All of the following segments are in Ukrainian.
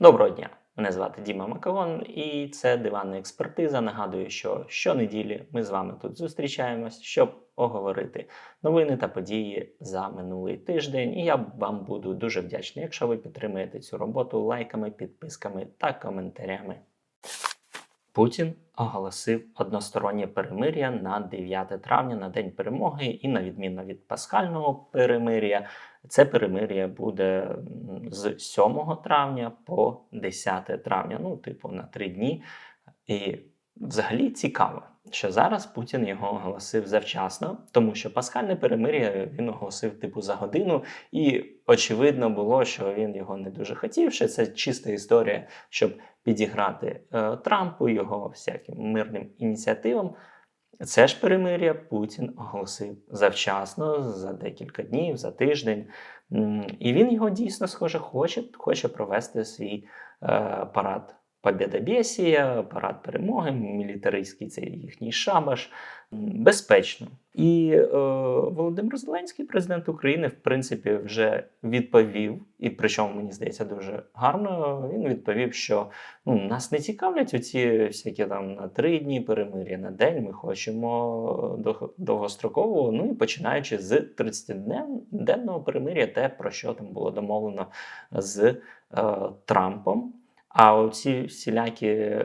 Доброго дня! Мене звати Діма Макалон, і це диванна експертиза. Нагадую, що щонеділі ми з вами тут зустрічаємось, щоб оговорити новини та події за минулий тиждень. І я вам буду дуже вдячний, якщо ви підтримаєте цю роботу лайками, підписками та коментарями. Путін оголосив одностороннє перемир'я на 9 травня на день перемоги, і на відміну від пасхального перемир'я, це перемир'я буде з 7 травня по 10 травня, ну, типу, на три дні. І взагалі цікаво, що зараз Путін його оголосив завчасно, тому що пасхальне перемир'я він оголосив типу за годину, і очевидно було, що він його не дуже хотів. Що це чиста історія, щоб підіграти е, Трампу його всяким мирним ініціативам. Це ж перемир'я Путін оголосив завчасно, за декілька днів, за тиждень. І він його дійсно схоже хоче, хоче провести свій е, парад Побєдобєсія, парад перемоги, мілітаристський це їхній шабаш. Безпечно. І е, Володимир Зеленський, президент України, в принципі, вже відповів, і причому мені здається дуже гарно. Він відповів, що ну, нас не цікавлять оці всякі там на три дні перемир'я на день. Ми хочемо дов- довгострокового. Ну і починаючи з 30-денного перемир'я, те, про що там було домовлено з е, Трампом. А оці всілякі е,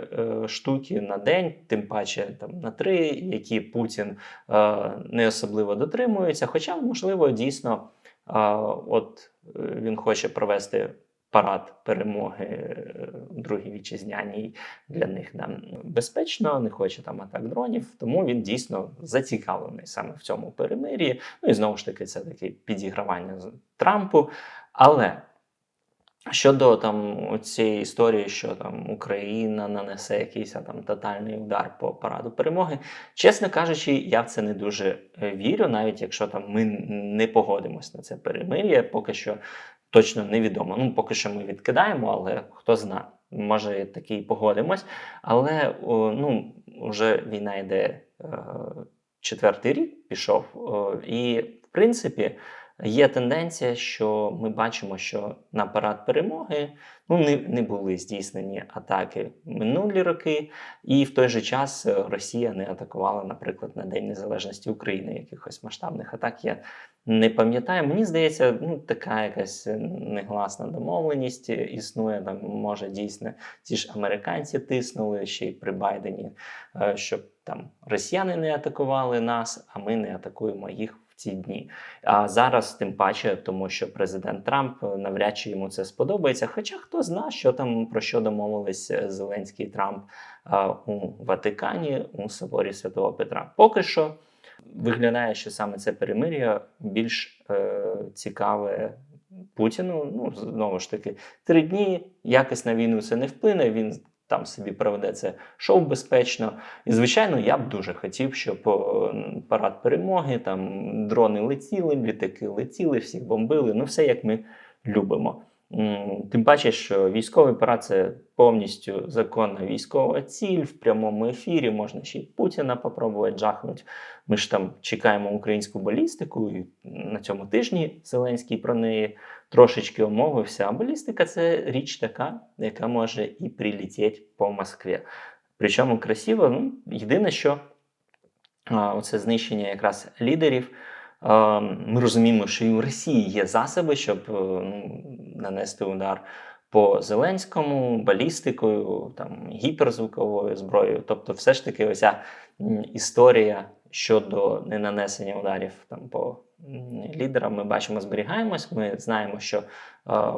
штуки на день, тим паче там на три, які Путін е, не особливо дотримується. Хоча, можливо, дійсно, е, от е, він хоче провести парад перемоги е, другій вітчизняній для них там безпечно, не хоче там атак дронів, тому він дійсно зацікавлений саме в цьому перемир'ї. Ну і знову ж таки, це таке підігравання Трампу. Але Щодо там цієї історії, що там Україна нанесе якийсь там тотальний удар по параду перемоги, чесно кажучи, я в це не дуже е, вірю, навіть якщо там ми не погодимось на це перемир'я, поки що точно невідомо. Ну, поки що ми відкидаємо, але хто знає, може таки і погодимось. Але ну, вже війна йде е, четвертий рік, пішов, і в принципі. Є тенденція, що ми бачимо, що на парад перемоги ну, не, не були здійснені атаки минулі роки, і в той же час е, Росія не атакувала, наприклад, на День Незалежності України якихось масштабних атак. Я не пам'ятаю. Мені здається, ну така якась негласна домовленість існує. Там може дійсно ті ж американці тиснули ще й при Байдені, е, щоб там росіяни не атакували нас, а ми не атакуємо їх ці дні. А зараз тим паче, тому що президент Трамп е, навряд чи йому це сподобається. Хоча хто зна, що там про що домовились е, Зеленський і Трамп у Ватикані у соборі Святого Петра. Поки що виглядає, що саме це перемир'я більш е, цікаве. Путіну, ну знову ж таки, три дні якось на війну це не вплине. Він там собі проведе це шоу безпечно. І, звичайно, я б дуже хотів, щоб парад перемоги, там дрони летіли, літаки летіли, всіх бомбили. Ну, все як ми любимо. Тим паче, що військовий парад це повністю законна військова ціль в прямому ефірі. Можна ще й Путіна попробувати жахнути. Ми ж там чекаємо українську балістику, і на цьому тижні Зеленський про неї трошечки омовився. А балістика це річ така, яка може і прилетіти по Москві. Причому красиво. Ну, єдине, що а, оце знищення якраз лідерів. Ми розуміємо, що і у Росії є засоби, щоб е, ну, нанести удар по Зеленському, балістикою, там, гіперзвуковою зброєю. Тобто, все ж таки, оця історія щодо ненанесення ударів там, по лідерам, ми бачимо, зберігаємось. Ми знаємо, що е,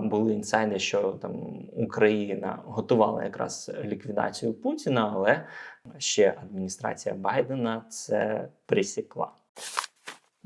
були інсайди, що там Україна готувала якраз ліквідацію Путіна, але ще адміністрація Байдена це присікла.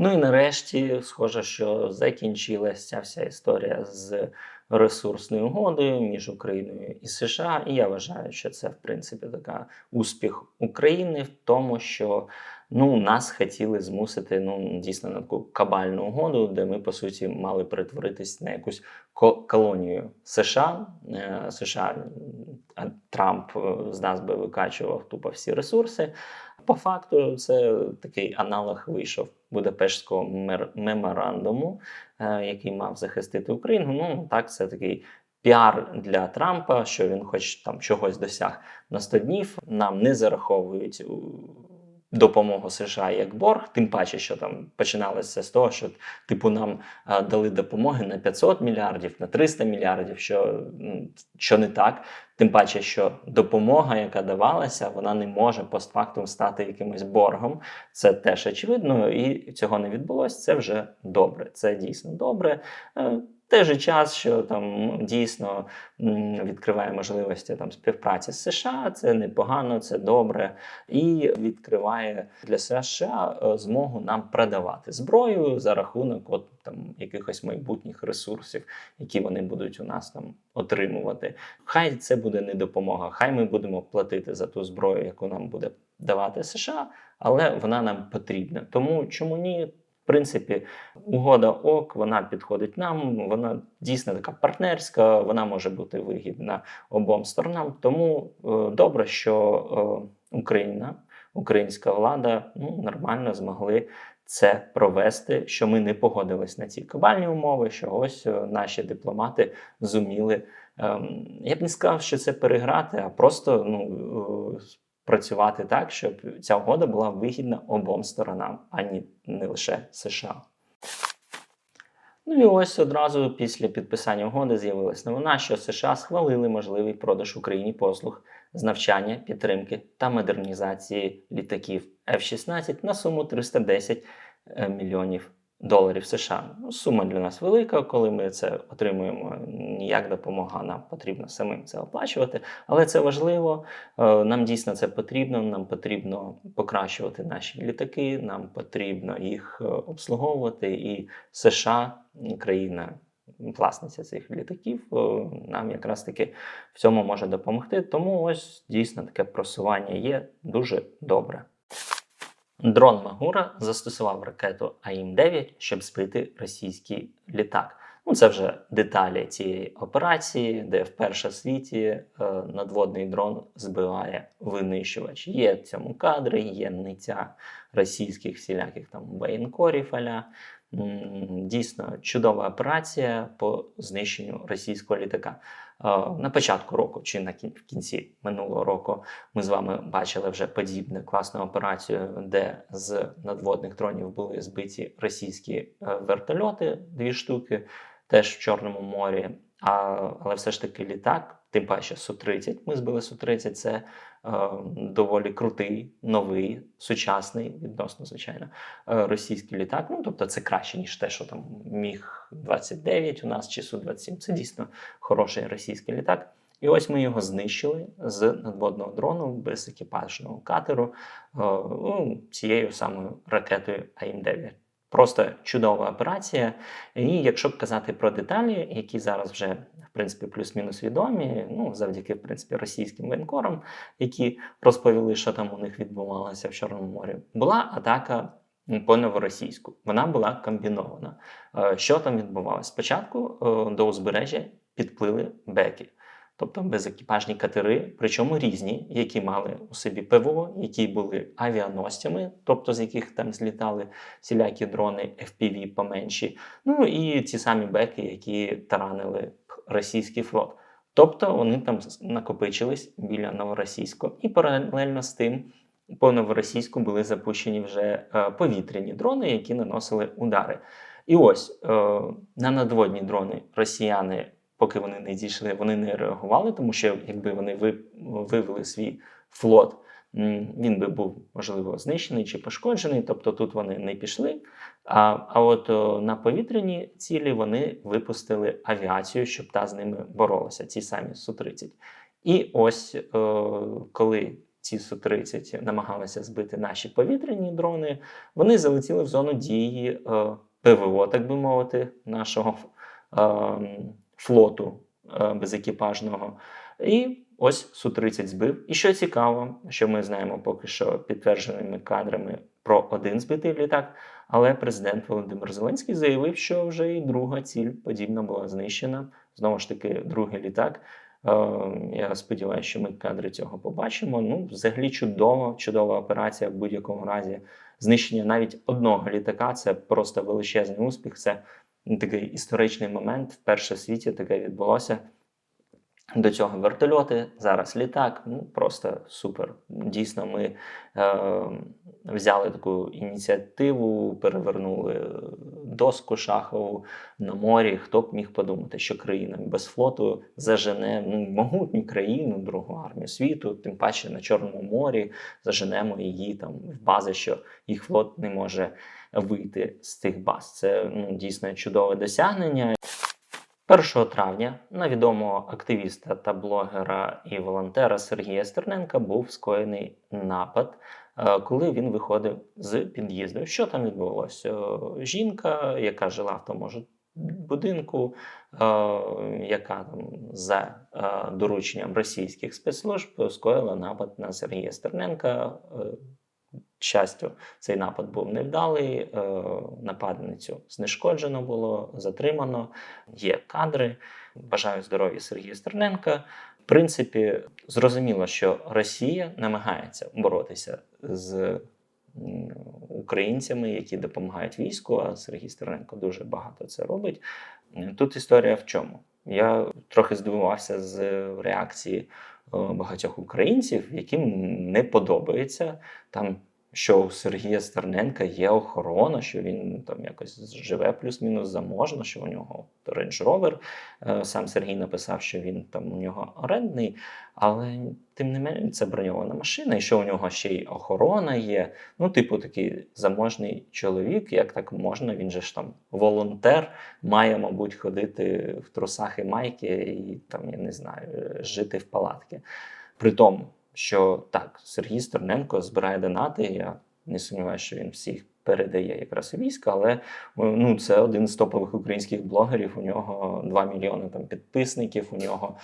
Ну і нарешті, схоже, що закінчилася вся історія з ресурсною угодою між Україною і США. І я вважаю, що це в принципі така успіх України в тому, що ну нас хотіли змусити ну дійсно на таку кабальну угоду, де ми по суті мали перетворитись на якусь ко- колонію США. Е, США Трамп е, з нас би викачував тупо всі ресурси. По факту, це такий аналог вийшов Будапештського меморандуму, е, який мав захистити Україну. Ну так, це такий піар для Трампа, що він хоч там чогось досяг на 100 днів. Нам не зараховують допомогу США як борг, тим паче, що там починалося з того, що типу нам дали допомоги на 500 мільярдів, на 300 мільярдів, що, що не так. Тим паче, що допомога, яка давалася, вона не може постфактум стати якимось боргом. Це теж очевидно, і цього не відбулося. Це вже добре. Це дійсно добре. Той же час, що там дійсно відкриває можливості там співпраці з США, це непогано, це добре, і відкриває для США е, змогу нам продавати зброю за рахунок от там якихось майбутніх ресурсів, які вони будуть у нас там отримувати. Хай це буде не допомога, хай ми будемо платити за ту зброю, яку нам буде давати США, але вона нам потрібна. Тому чому ні? Принципі, угода ок, вона підходить нам, вона дійсно така партнерська, вона може бути вигідна обом сторонам. Тому е, добре, що е, Україна, українська влада ну, нормально змогли це провести, що ми не погодились на ці кабальні умови, що ось е, наші дипломати зуміли. ем, Я б не сказав, що це переграти, а просто ну, е, працювати так, щоб ця угода була вигідна обом сторонам, а не, лише США. Ну і ось одразу після підписання угоди з'явилась новина, що США схвалили можливий продаж Україні послуг з навчання, підтримки та модернізації літаків F-16 на суму 310 е, мільйонів доларів США. Ну, сума для нас велика, коли ми це отримуємо. Ніяк допомога нам потрібно самим це оплачувати, але це важливо. Е, Нам дійсно це потрібно. Нам потрібно покращувати наші літаки, нам потрібно їх е, обслуговувати. І США, країна власниця цих літаків, е, нам якраз таки в цьому може допомогти. Тому ось дійсно таке просування є дуже добре. Дрон Магура застосував ракету АІМ-9, щоб збити російський літак. Ну, це вже деталі цієї операції, де вперше в світі е, надводний дрон збиває винищувач. Є в цьому кадри, є ниття російських всіляких там воєнкорів аля. Дійсно чудова операція по знищенню російського літака. На початку року чи на кінці минулого року ми з вами бачили вже подібну класну операцію, де з надводних дронів були збиті російські е, вертольоти, дві штуки, теж в Чорному морі. А, але все ж таки літак, тим паче Су-30, ми збили Су-30, це е, доволі крутий, новий, сучасний, відносно, звичайно, е, російський літак. Ну, тобто це краще, ніж те, що там міг 29 у нас чи Су-27. Це дійсно хороший російський літак. І ось ми його знищили з надводного дрону без екіпажного катеру е, ну, цією самою ракетою АІМ-9. Просто чудова операція. І якщо б казати про деталі, які зараз вже в принципі плюс-мінус відомі, ну завдяки в принципі російським воєнкорам, які розповіли, що там у них відбувалося в Чорному морі, була атака по новоросійську. Вона була комбінована. Е, Що там відбувалося? Спочатку е, до узбережжя підплили беки. Тобто безекіпажні катери, причому різні, які мали у собі ПВО, які були авіаносцями, тобто з яких там злітали всілякі дрони FPV поменші. Ну і ті самі беки, які таранили російський флот. Тобто вони там накопичились біля новоросійського. І паралельно з тим по новоросійську були запущені вже е, повітряні дрони, які наносили удари. І ось е, на надводні дрони росіяни, поки вони не дійшли, вони не реагували, тому що якби вони вивели свій флот, він би був можливо знищений чи пошкоджений. Тобто тут вони не пішли. А, а от о, на повітряні цілі вони випустили авіацію, щоб та з ними боролася, ці самі Су-30. І ось е, коли ці Су-30 намагалися збити наші повітряні дрони, вони залетіли в зону дії ПВО, так би мовити, нашого е, флоту е, безекіпажного. І ось Су-30 збив. І що цікаво, що ми знаємо поки що підтвердженими кадрами про один збитий літак. Але президент Володимир Зеленський заявив, що вже і друга ціль подібно була знищена. Знову ж таки, другий літак. Е, Я сподіваюся, що ми кадри цього побачимо. Ну, взагалі, чудова, чудова операція в будь-якому разі. Знищення навіть одного літака це просто величезний успіх. Це такий історичний момент. Вперше в світі таке відбулося. До цього вертольоти, зараз літак. Ну просто супер. Дійсно, ми е, взяли таку ініціативу, перевернули доску шахову на морі. Хто б міг подумати, що країна без флоту зажене ну, могутню країну, другу армію світу, тим паче на Чорному морі заженемо її там в бази, що їх флот не може вийти з тих баз. Це ну, дійсно чудове досягнення. 1 травня на відомого активіста та блогера і волонтера Сергія Стерненка був скоєний напад, е, коли він виходив з під'їзду. Що там відбулося? Жінка, яка жила в тому ж будинку, е, яка там за е, дорученням російських спецслужб скоїла напад на Сергія Стерненка. Щастю, цей напад був невдалий. е, Нападницю знешкоджено було, затримано. Є кадри. Бажаю здоров'я Сергія Стерненка. В принципі, зрозуміло, що Росія намагається боротися з українцями, які допомагають війську. А Сергій Стерненко дуже багато це робить. Тут історія в чому? Я трохи здивувався з реакції е, багатьох українців, яким не подобається там. Що у Сергія Стерненка є охорона, що він там якось живе плюс-мінус заможно, що у нього Range Rover. Е, Сам Сергій написав, що він там у нього орендний, але тим не менше це броньована машина, і що у нього ще й охорона є. Ну, типу, такий заможний чоловік, як так можна? Він же ж там волонтер, має, мабуть, ходити в трусах і майки і там, я не знаю, жити в палатки. При тому, що так, Сергій Стерненко збирає донати. Я не сумніваюся, що він всіх передає якраз у військо, але ну, це один з топових українських блогерів. У нього 2 мільйони там підписників, у нього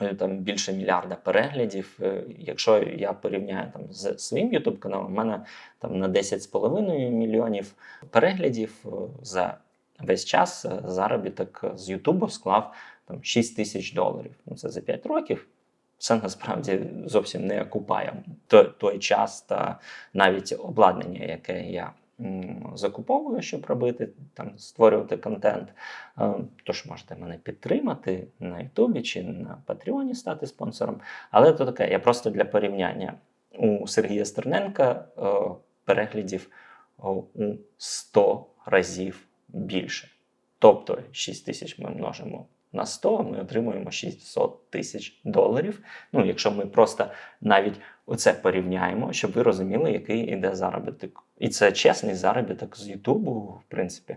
е, там більше мільярда переглядів. Е, Якщо я порівняю там з своїм ютуб каналом, у мене там на 10,5 мільйонів переглядів е, за весь час заробіток з Ютубу склав там 6 тисяч доларів. Ну це за 5 років. Це насправді зовсім не окупає той, час та навіть обладнання, яке я закуповую, щоб робити там, створювати контент. Е, Тож можете мене підтримати на Ютубі чи на Патреоні стати спонсором. Але то таке, я просто для порівняння у Сергія Стерненка е, переглядів о, у 100 разів більше. Тобто 6 тисяч ми множимо на 100, ми отримуємо 600 тисяч доларів. Ну, якщо ми просто навіть оце порівняємо, щоб ви розуміли, який іде заробіток. І це чесний заробіток з Ютубу, в принципі,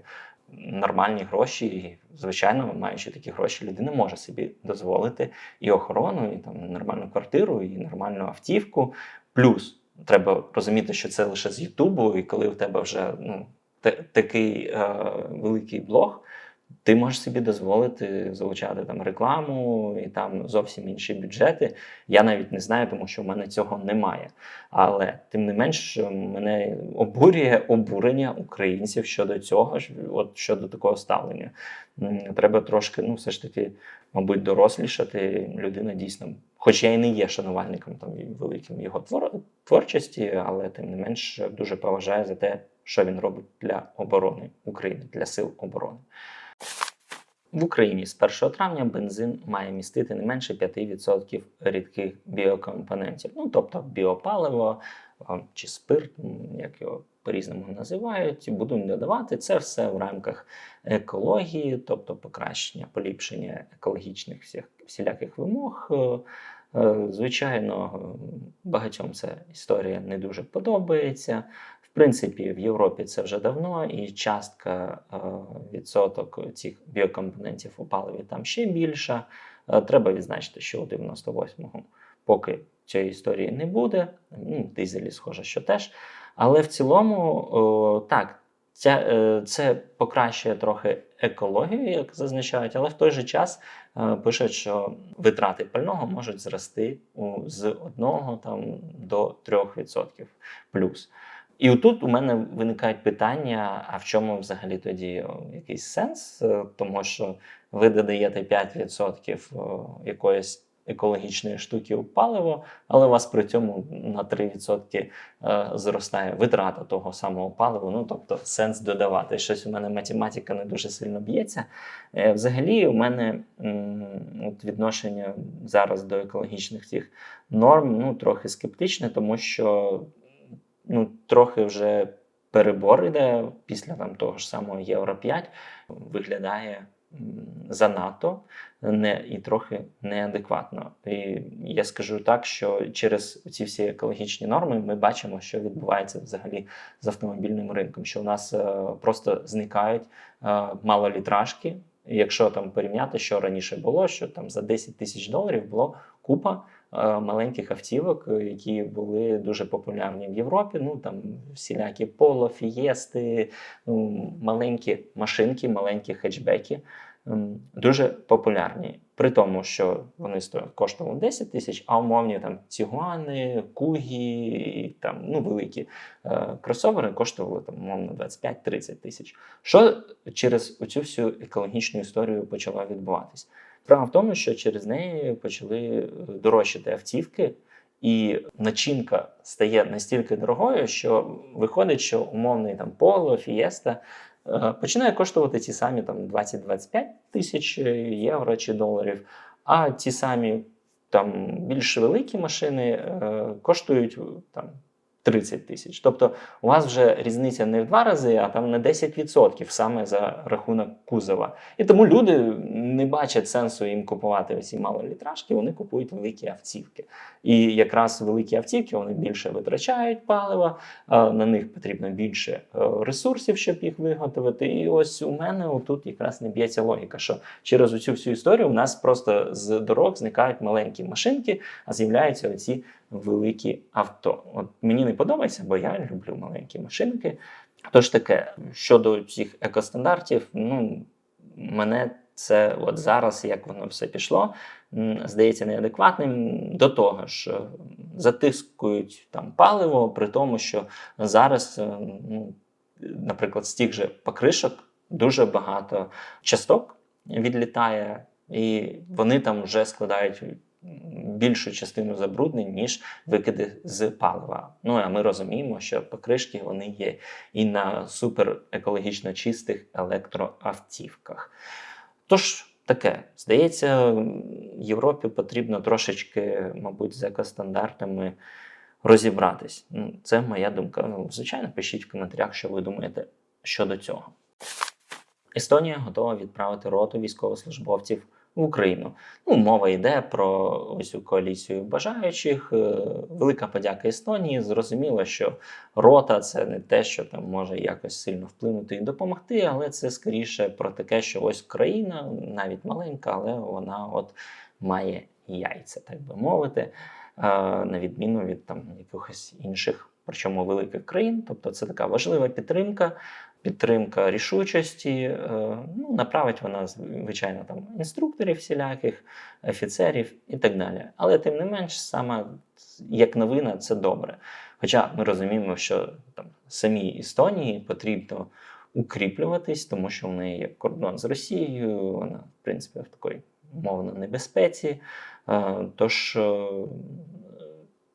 нормальні гроші. І, звичайно, маючи такі гроші, людина може собі дозволити і охорону, і там нормальну квартиру, і нормальну автівку. Плюс треба розуміти, що це лише з Ютубу, і коли в тебе вже ну, такий е, великий блог. Ти можеш собі дозволити залучати там рекламу і там зовсім інші бюджети. Я навіть не знаю, тому що в мене цього немає. Але тим не менш, мене обурює обурення українців щодо цього, от щодо такого ставлення. Треба трошки, ну, все ж таки, мабуть, дорослішати. Людина дійсно, хоч я і не є шанувальником там великим його твор, творчості, але тим не менш дуже поважаю за те, що він робить для оборони України, для сил оборони. В Україні з 1 травня бензин має містити не менше 5% рідких біокомпонентів, ну тобто біопаливо чи спирт, як його по-різному називають, будуть додавати це все в рамках екології, тобто покращення, поліпшення екологічних всіх всіляких вимог. Е, Звичайно, багатьом ця історія не дуже подобається. В принципі, в Європі це вже давно, і частка е, відсоток цих біокомпонентів у паливі там ще більша. Е, Треба відзначити, що у 98-му поки цієї історії не буде. Ну, дизелі, схоже, що теж. Але в цілому, так, ця, е, це покращує трохи екологію, як зазначають, але в той же час е, пишуть, що витрати пального можуть зрости з 1 там, до 3% плюс. І отут у мене виникають питання: а в чому взагалі тоді якийсь сенс? Е, Тому що ви додаєте 5% якоїсь екологічної штуки у паливо, але у вас при цьому на 3% е, зростає витрата того самого палива. Ну тобто сенс додавати. Щось у мене математика не дуже сильно б'ється. Е, Взагалі, у мене от відношення зараз до екологічних цих норм ну, трохи скептичне, тому що ну, трохи вже перебор іде після там, того ж самого Євро 5 виглядає занадто не, і трохи неадекватно. І я скажу так, що через ці всі екологічні норми ми бачимо, що відбувається взагалі з автомобільним ринком, що у нас е, просто зникають е, малолітражки. Якщо там порівняти, що раніше було, що там за 10 тисяч доларів було купа маленьких автівок, е, які були дуже популярні в Європі. Ну там всілякі поло, фієсти, ну, маленькі машинки, маленькі хетчбеки, дуже популярні. При тому, що вони коштували 10 тисяч, а умовні там цігуани, кугі, і там ну великі е, кросовери коштували там умовно 25-30 тисяч. Що через цю всю екологічну історію почало відбуватись? Справа в тому, що через неї почали е, дорожчати автівки, і начинка стає настільки дорогою, що виходить, що умовний там поло, фієста е, починає коштувати ті самі там 20-25 тисяч євро чи доларів, а ті самі там більш великі машини е, коштують там 30 тисяч. Тобто у вас вже різниця не в два рази, а там на 10% саме за рахунок кузова. І тому люди не бачать сенсу їм купувати оці малолітражки, вони купують великі автівки. І якраз великі автівки вони більше витрачають палива, на них потрібно більше е, ресурсів, щоб їх виготовити. І ось у мене тут якраз не б'ється логіка, що через оцю всю історію у нас просто з дорог зникають маленькі машинки, а з'являються оці великі авто. От мені не подобається, бо я люблю маленькі машинки. Тож таке, щодо цих екостандартів, ну мене це от зараз, як воно все пішло, здається неадекватним. До того ж, затискують там паливо, при тому, що зараз, е, ну, наприклад, з тих же покришок дуже багато часток відлітає, і вони там вже складають більшу частину забруднень, ніж викиди з палива. Ну а ми розуміємо, що покришки вони є і на супер екологічно чистих електроавтівках. Тож таке, здається, Європі потрібно трошечки, мабуть, з екостандартами розібратись. Ну, це моя думка. Ну, звичайно, пишіть в коментарях, що ви думаєте щодо цього. Естонія готова відправити роту військовослужбовців в Україну. Ну, мова йде про ось цю коаліцію бажаючих. Е, Велика подяка Естонії. Зрозуміло, що рота це не те, що там може якось сильно вплинути і допомогти, але це скоріше про таке, що ось країна, навіть маленька, але вона от має яйця, так би мовити, е, на відміну від там якихось інших. Причому великих країн, тобто це така важлива підтримка, підтримка рішучості. е, Ну, направить вона, звичайно, там інструкторів всіляких, офіцерів і так далі. Але тим не менш, саме як новина, це добре. Хоча ми розуміємо, що там самій Естонії потрібно укріплюватись, тому що в неї є кордон з Росією, вона, в принципі, в такій мовно небезпеці. Е, Тож, е,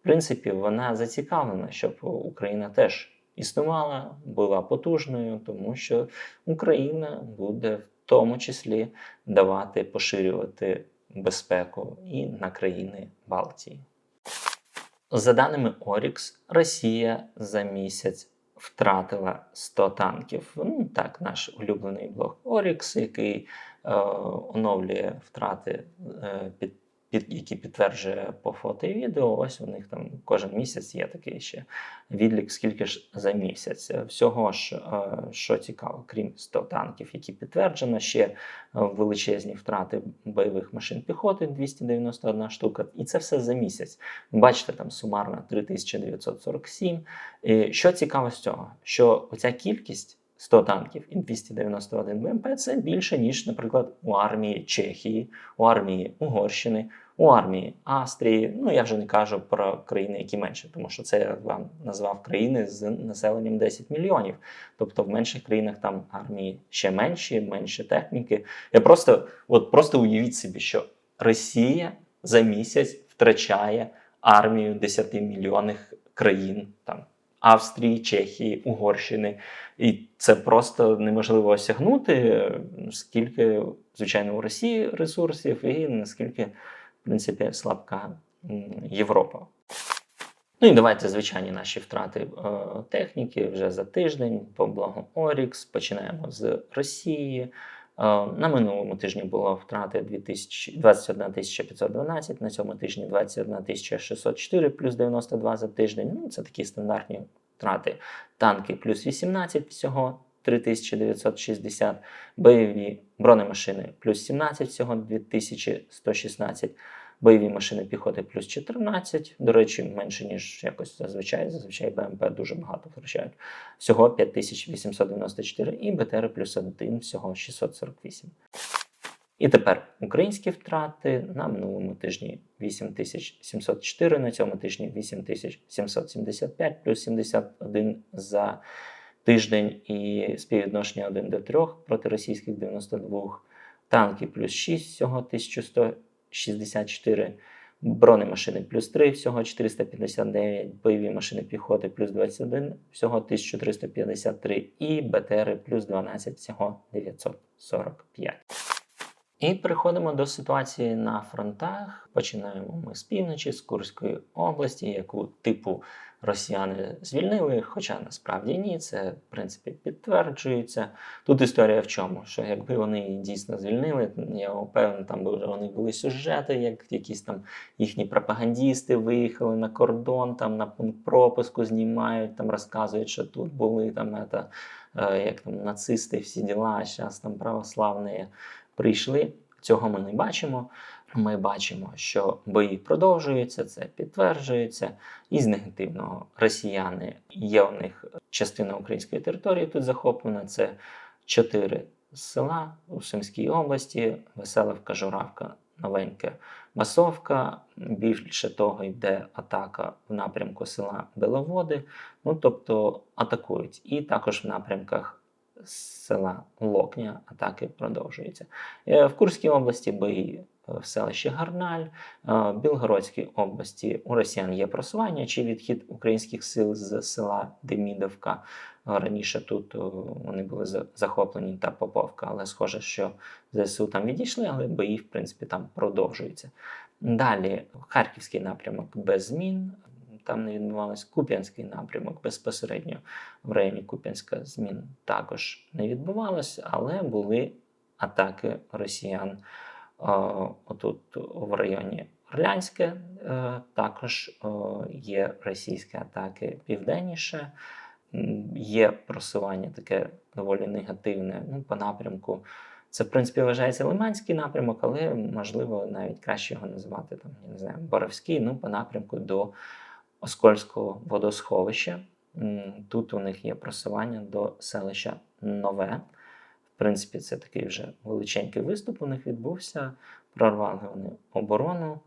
в принципі, вона зацікавлена, щоб Україна теж існувала, була потужною, тому що Україна буде в тому числі давати поширювати безпеку і на країни Балтії. За даними Орікс, Росія за місяць втратила 100 танків. Ну так, наш улюблений блог Орікс, який е, оновлює втрати, е, під, під, які підтверджує по фото і відео. Ось у них там кожен місяць є такий ще відлік, скільки ж за місяць. Всього ж, е, що цікаво, крім 100 танків, які підтверджено, ще е, величезні втрати бойових машин піхоти 291 штука, і це все за місяць. Бачите, там сумарно 3947. І що цікаво з цього, що оця кількість 100 танків і 291 БМП це більше, ніж, наприклад, у армії Чехії, у армії Угорщини, у армії Австрії. Ну я вже не кажу про країни, які менше, тому що це я вам назвав країни з населенням 10 мільйонів. Тобто в менших країнах там армії ще менші, менше техніки. Я просто, от просто уявіть собі, що Росія за місяць втрачає армію 10 мільйонних країн там. Австрії, Чехії, Угорщини, і це просто неможливо осягнути, скільки, звичайно, у Росії ресурсів, і наскільки, в принципі, слабка Європа. Ну і давайте звичайні наші втрати е, техніки вже за тиждень по благу Орікс. Починаємо з Росії. Е, на минулому тижні було втрати 2000 21 512, на цьому тижні 21 604, плюс 92 за тиждень. Ну, це такі стандартні втрати. Танки плюс 18 всього 3960, бойові бронемашини плюс 17 всього 2116, бойові машини піхоти плюс 14, до речі, менше, ніж якось зазвичай. Зазвичай БМП дуже багато втрачають. Всього 5894 і БТР плюс 1 всього 648. І тепер українські втрати на минулому тижні 8704, на цьому тижні 8775, плюс 71 за тиждень і співвідношення 1 до 3 проти російських 92, танки плюс 6, всього 1164, бронемашини плюс 3, всього 459, бойові машини піхоти плюс 21, всього 1353 і БТРи плюс 12, всього 945. І переходимо до ситуації на фронтах. Починаємо ми з півночі, з Курської області, яку типу росіяни звільнили, хоча насправді ні, це в принципі підтверджується. Тут історія в чому? Що якби вони дійсно звільнили, я впевнений, там вже вони були сюжети, як якісь там їхні пропагандісти виїхали на кордон, там на пункт пропуску знімають, там розказують, що тут були там ета, е, як там нацисти, всі діла, а зараз там православні прийшли. Цього ми не бачимо. Ми бачимо, що бої продовжуються, це підтверджується. І з негативного росіяни є у них частина української території тут захоплена. Це чотири села у Сумській області: Веселовка, Журавка, Новеньке, Масовка. Більше того, йде атака в напрямку села Беловоди. Ну тобто атакують, і також в напрямках села Локня атаки продовжуються. Е, В Курській області бої в селищі Гарналь, е, Білгородській області у росіян є просування чи відхід українських сил з села Демідовка. Е, Раніше тут е, вони були захоплені та Поповка, але схоже, що ЗСУ там відійшли, але бої, в принципі, там продовжуються. Далі Харківський напрямок без змін. Там не відбувалось Куп'янський напрямок безпосередньо в районі Куп'янська змін також не відбувалось, але були атаки росіян отут в районі Орлянське. Е, також є російські атаки південніше. Є просування таке доволі негативне ну, по напрямку. Це, в принципі, вважається Лиманський напрямок, але можливо навіть краще його називати там, я не знаю, Боровський, ну, по напрямку до Оскольського водосховища. Тут у них є просування до селища Нове. В принципі, це такий вже величенький виступ у них відбувся. Прорвали вони оборону.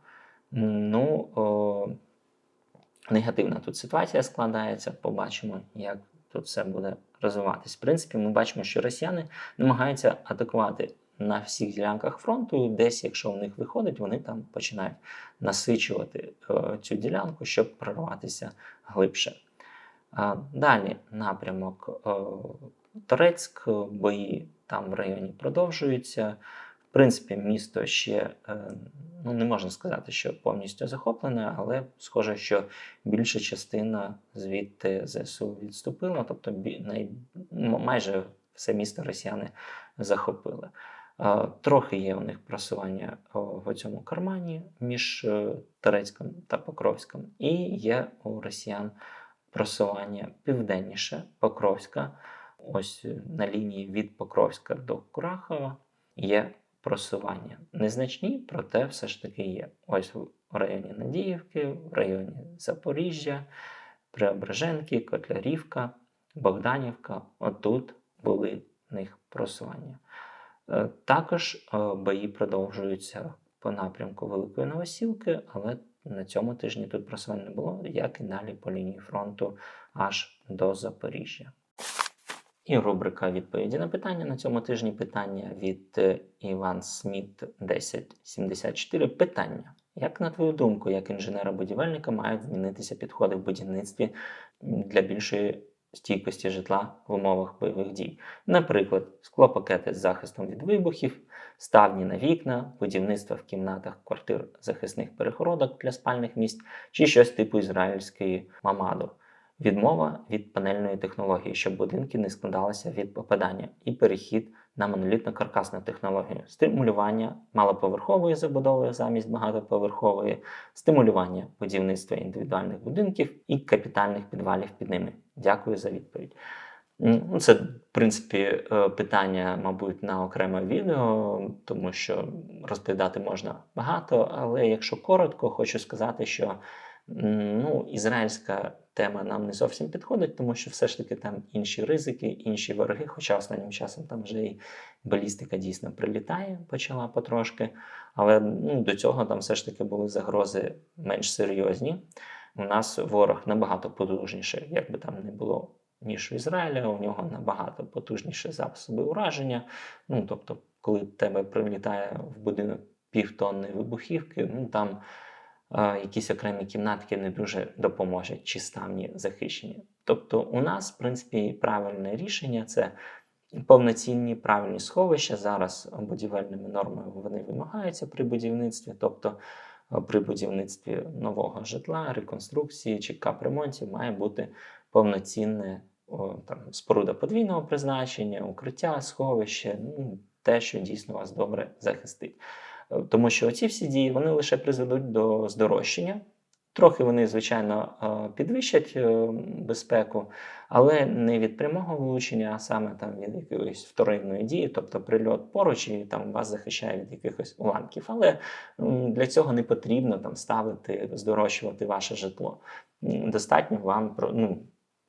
Ну, о, негативна тут ситуація складається. Побачимо, як тут все буде розвиватись. В принципі, ми бачимо, що росіяни намагаються атакувати на всіх ділянках фронту. Десь, якщо у них виходить, вони там починають насичувати е, цю ділянку, щоб прорватися глибше. А, Далі напрямок е, Торецьк, бої там в районі продовжуються. В принципі, місто ще е, ну, не можна сказати, що повністю захоплене, але схоже, що більша частина звідти ЗСУ відступила, тобто най, майже все місто росіяни захопили. Е, Трохи є у них просування в цьому кармані між е, Торецьком та Покровськом, і є у росіян просування південніше Покровська. Ось е, на лінії від Покровська до Курахова є просування. Незначні, проте все ж таки є. Ось в районі Надіївки, в районі Запоріжжя, Преображенки, Котлярівка, Богданівка. Отут були в них просування. Е, Також е, бої продовжуються по напрямку Великої Новосілки, але на цьому тижні тут просувань не було, як і далі по лінії фронту аж до Запоріжжя. І рубрика відповіді на питання. На цьому тижні питання від е, Іван Сміт 1074. Питання. Як на твою думку, як інженера-будівельника мають змінитися підходи в будівництві для більшої стійкості житла в умовах бойових дій? Наприклад, склопакети з захистом від вибухів, ставні на вікна, будівництво в кімнатах квартир захисних перегородок для спальних місць чи щось типу ізраїльської мамаду. Відмова від панельної технології, щоб будинки не складалися від попадання, і перехід на монолітно-каркасну технологію, стимулювання малоповерхової забудови замість багатоповерхової, стимулювання будівництва індивідуальних будинків і капітальних підвалів під ними. Дякую за відповідь. Ну, це, в принципі, е, питання, мабуть, на окреме відео, тому що розповідати можна багато, але якщо коротко, хочу сказати, що ну, ізраїльська тема нам не зовсім підходить, тому що все ж таки там інші ризики, інші вороги, хоча останнім часом там вже і балістика дійсно прилітає, почала потрошки. Але ну, до цього там все ж таки були загрози менш серйозні. У нас ворог набагато потужніший, як би там не було, ніж у Ізраїля. У нього набагато потужніші засоби ураження. Ну, тобто, коли тебе прилітає в будинок півтонни вибухівки, ну там якісь окремі кімнатки не дуже допоможуть, чи ставні захищені. Тобто, у нас, в принципі, правильне рішення це повноцінні правильні сховища. Зараз будівельними нормами вони вимагаються при будівництві. Тобто, е, при будівництві нового житла, реконструкції чи капремонтів має бути повноцінне там, споруда подвійного призначення, укриття, сховище, ну, те, що дійсно вас добре захистить. Е, Тому що ці всі дії вони лише призведуть до здорожчання. Трохи вони, звичайно, е, підвищать е, безпеку, але не від прямого влучення, а саме там від якоїсь вторинної дії, тобто прильот поруч і там вас захищає від якихось уламків. Але для цього не потрібно там ставити, здорожчувати ваше житло. Достатньо вам ну,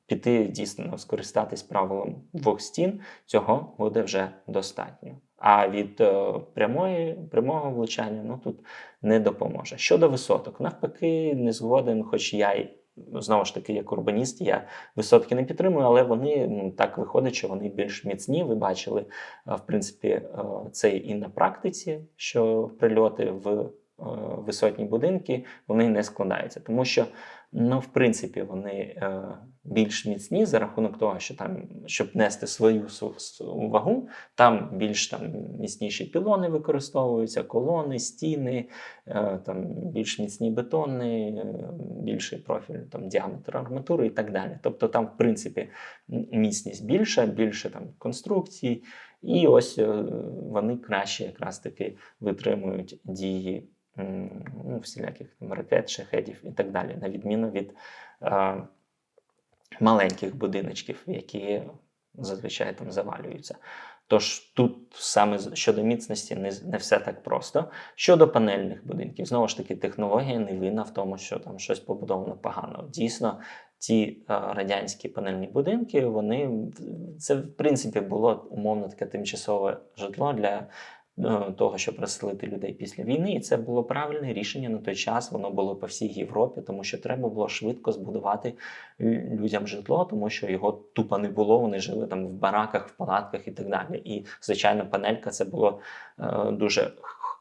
піти дійсно скористатись правилом двох стін, цього буде вже достатньо. А від е, прямої, прямого влучання ну, тут не допоможе. Щодо висоток, навпаки, не згоден, хоч я й знову ж таки, як урбаніст, я висотки не підтримую, але вони ну, так виходить, що вони більш міцні. Ви бачили, е, в принципі, е, це і на практиці, що прильоти в висотні будинки вони не складаються, тому що ну, в принципі, вони е, більш міцні за рахунок того, що там, щоб нести свою вагу, там більш там міцніші пілони використовуються, колони, стіни, е, там більш міцні бетони, е, більший профіль, там діаметр арматури і так далі. Тобто там, в принципі, міцність більша, більше там конструкцій, і ось е, вони краще якраз таки витримують дії ну, всіляких там, ракет, шахедів і так далі, на відміну від е, маленьких будиночків, які зазвичай там завалюються. Тож тут саме щодо міцності не, не все так просто. Щодо панельних будинків, знову ж таки, технологія не винна в тому, що там щось побудовано погано. Дійсно, ті е, радянські панельні будинки, вони це в принципі було умовно таке тимчасове житло для того, щоб розселити людей після війни, і це було правильне рішення на той час. Воно було по всій Європі, тому що треба було швидко збудувати людям житло, тому що його тупо не було. Вони жили там в бараках, в палатках і так далі. І звичайно, панелька це було е, дуже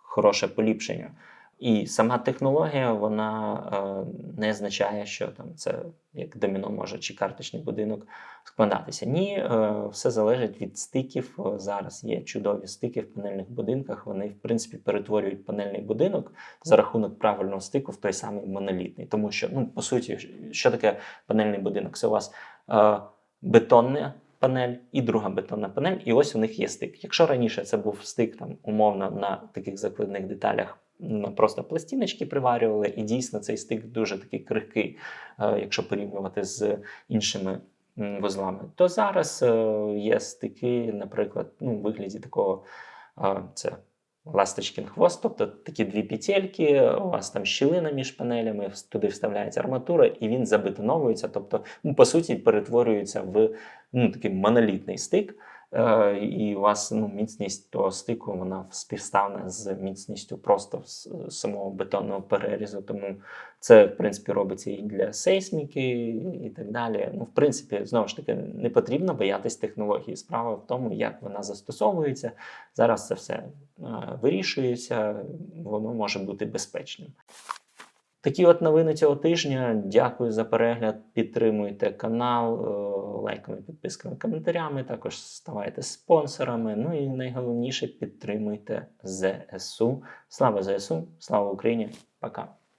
хороше поліпшення. І сама технологія вона е, не означає, що там це як доміно може чи карточний будинок складатися. Ні, е, все залежить від стиків. Е, Зараз є чудові стики в панельних будинках. Вони, в принципі, перетворюють панельний будинок за рахунок правильного стику в той самий монолітний. Тому що, ну, по суті, що таке панельний будинок? Це у вас е, бетонна панель і друга бетонна панель, і ось у них є стик. Якщо раніше це був стик там умовно на таких закладних деталях. Ну, Просто пластиночки приварювали, і дійсно цей стик дуже такий крихкий, е, якщо порівнювати з іншими вузлами. То зараз е, є стики, наприклад, ну, в вигляді такого е, це ласточкин хвост, тобто такі дві петельки, у вас там щілина між панелями, туди вставляється арматура, і він забетоновується, тобто, ну, по суті, перетворюється в ну, такий монолітний стик. Е, і у вас ну, міцність того стику вона співставна з міцністю просто самого бетонного перерізу. Тому це, в принципі, робиться і для сейсміки, і так далі. Ну, в принципі, знову ж таки, не потрібно боятись технології. Справа в тому, як вона застосовується. Зараз це все е, вирішується, воно може бути безпечним. Такі от новини цього тижня. Дякую за перегляд. Підтримуйте канал е, лайками, підписками, коментарями. Також ставайте спонсорами. Ну і найголовніше підтримуйте ЗСУ. Слава ЗСУ, слава Україні! Пока!